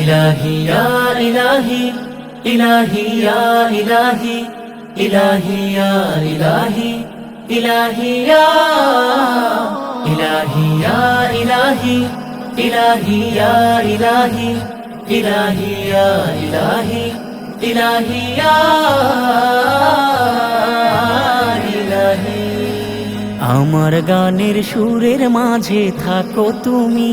ইলাহি ইয়া ইলাহি ইলাহি ইয়া ইলাহি ইলাহি ইয়া ইলাহি ইলাহি ইয়া ইলাহি ইয়া ইলাহি ইলাহি ইয়া ইলাহি ইলাহি ইয়া ইলাহি আমার গানের সুরের মাঝে থাকো তুমি।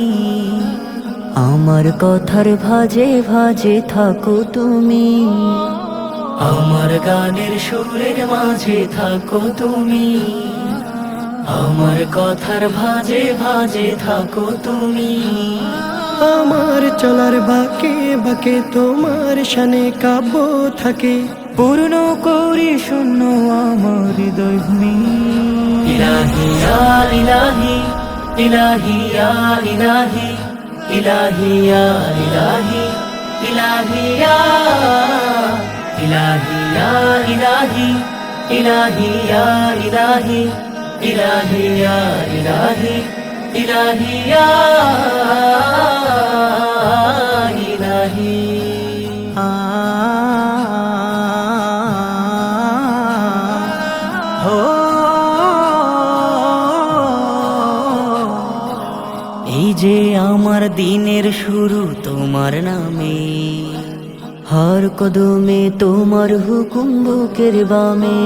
আমার কথার ভাজে ভাজে থাকো তুমি। আমার গানের সুরের মাঝে থাকো তুমি। আমার কথার ভাজে ভাজে থাকো তুমি। আমার চলার বাকে বাকে তোমার শানে কাব্য থাকে। পূর্ণ করি শূন্য আমার হৃদয় ইলাহি ইলাহি ইলাহি ইলাহি ইলাহি, ইয়া ইলাহি ইলাহি, ইয়া ইলাহি ইয়া ইলাহি ইলাহি ইলাহি ইলাহি যে আমার দিনের শুরু তোমার নামে। হর কদমে তোমার হুকুম বুকের বামে।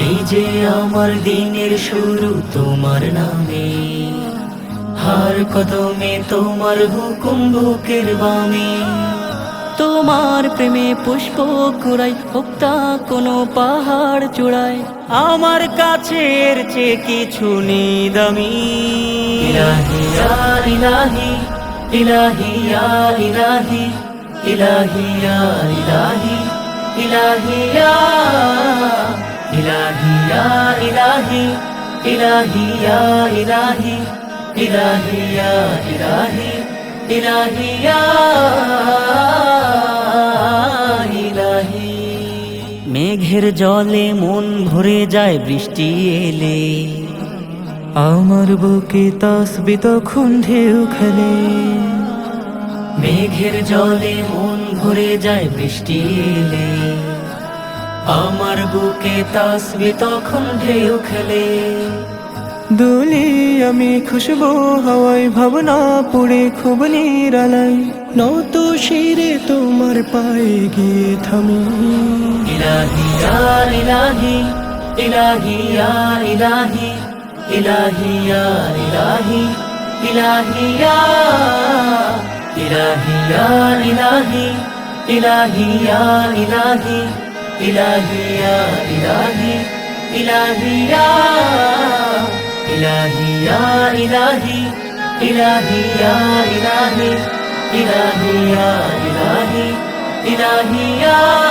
এই যে আমার দিনের শুরু তোমার নামে। হর কদমে তোমার হুকুম বুকের বামে। তোমার প্রেমে পুষ্প কুড়াই হোক্তা কোনো পাহাড় চূড়ায়। আমার কাছের চেয়ে কিছু নেই দামি ইলাহি ইলাহি ইলাহি ইয়া ইলাহি ইলাহি ইলাহি ইলাহি ইলাহি ইলাহি ইলাহি মেঘের জলে মন ভরে যায় বৃষ্টি এলে। আমার বুকে তসবি তখন ঢেউ খেলে মেঘের জলে মন ভরে যায় বৃষ্টি এলে। আমার বুকে তাসবি তখন ঢেউ খেলে দোলে আমি খুশবু হাওয়ায় ভাবনা পড়ে খুব নিরালাই নত শিরে তোমার পায়ে গিয়ে থামি। ইলাহি ইয়া ইলাহি ইলাহি ইয়া ইলাহি ইলাহি ইয়া ইলাহি ইলাহি ইয়া ইলাহি ইয়া ইলাহি ইলাহি ইয়া ইলাহি ইলাহি ইয়া ইলাহি ইলাহি ইয়া ইলাহি ইয়া ইলাহি ইলাহি ইয়া ইলাহি ইলাহি ইয়া ইলাহি ইলাহি ইয়া